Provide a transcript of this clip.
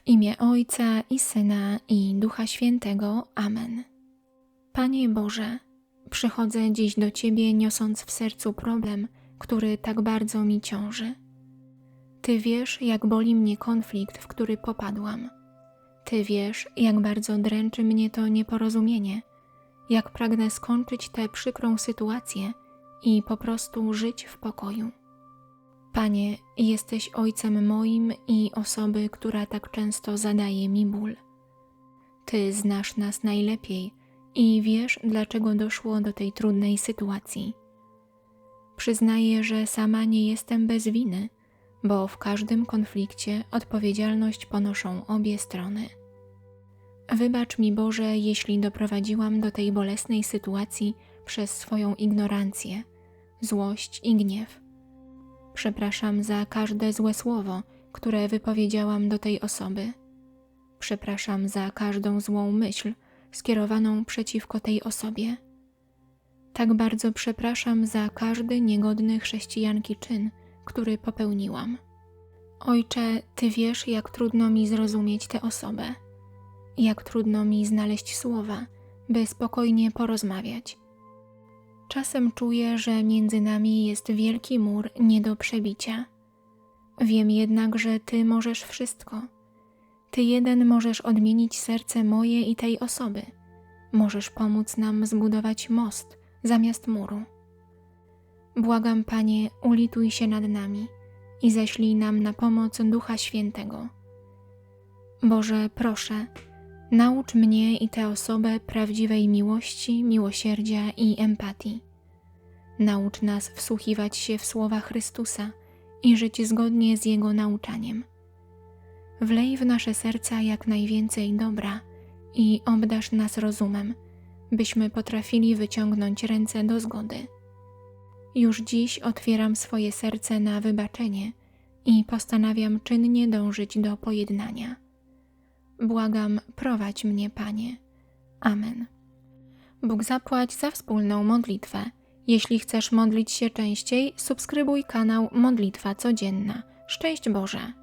W imię Ojca i Syna i Ducha Świętego. Amen. Panie Boże, przychodzę dziś do Ciebie niosąc w sercu problem, który tak bardzo mi ciąży. Ty wiesz, jak boli mnie konflikt, w który popadłam. Ty wiesz, jak bardzo dręczy mnie to nieporozumienie, jak pragnę skończyć tę przykrą sytuację i po prostu żyć w pokoju. Panie, jesteś ojcem moim i osoby, która tak często zadaje mi ból. Ty znasz nas najlepiej i wiesz, dlaczego doszło do tej trudnej sytuacji. Przyznaję, że sama nie jestem bez winy, bo w każdym konflikcie odpowiedzialność ponoszą obie strony. Wybacz mi, Boże, jeśli doprowadziłam do tej bolesnej sytuacji przez swoją ignorancję, złość i gniew. Przepraszam za każde złe słowo, które wypowiedziałam do tej osoby. Przepraszam za każdą złą myśl skierowaną przeciwko tej osobie. Tak bardzo przepraszam za każdy niegodny chrześcijanki czyn, który popełniłam. Ojcze, Ty wiesz, jak trudno mi zrozumieć tę osobę, jak trudno mi znaleźć słowa, by spokojnie porozmawiać. Czasem czuję, że między nami jest wielki mur nie do przebicia. Wiem jednak, że Ty możesz wszystko. Ty jeden możesz odmienić serce moje i tej osoby. Możesz pomóc nam zbudować most zamiast muru. Błagam, Panie, ulituj się nad nami i ześlij nam na pomoc Ducha Świętego. Boże, proszę, naucz mnie i tę osobę prawdziwej miłości, miłosierdzia i empatii. Naucz nas wsłuchiwać się w słowa Chrystusa i żyć zgodnie z Jego nauczaniem. Wlej w nasze serca jak najwięcej dobra i obdasz nas rozumem, byśmy potrafili wyciągnąć ręce do zgody. Już dziś otwieram swoje serce na wybaczenie i postanawiam czynnie dążyć do pojednania. Błagam, prowadź mnie, Panie. Amen. Bóg zapłać za wspólną modlitwę. Jeśli chcesz modlić się częściej, subskrybuj kanał Modlitwa Codzienna. Szczęść Boże!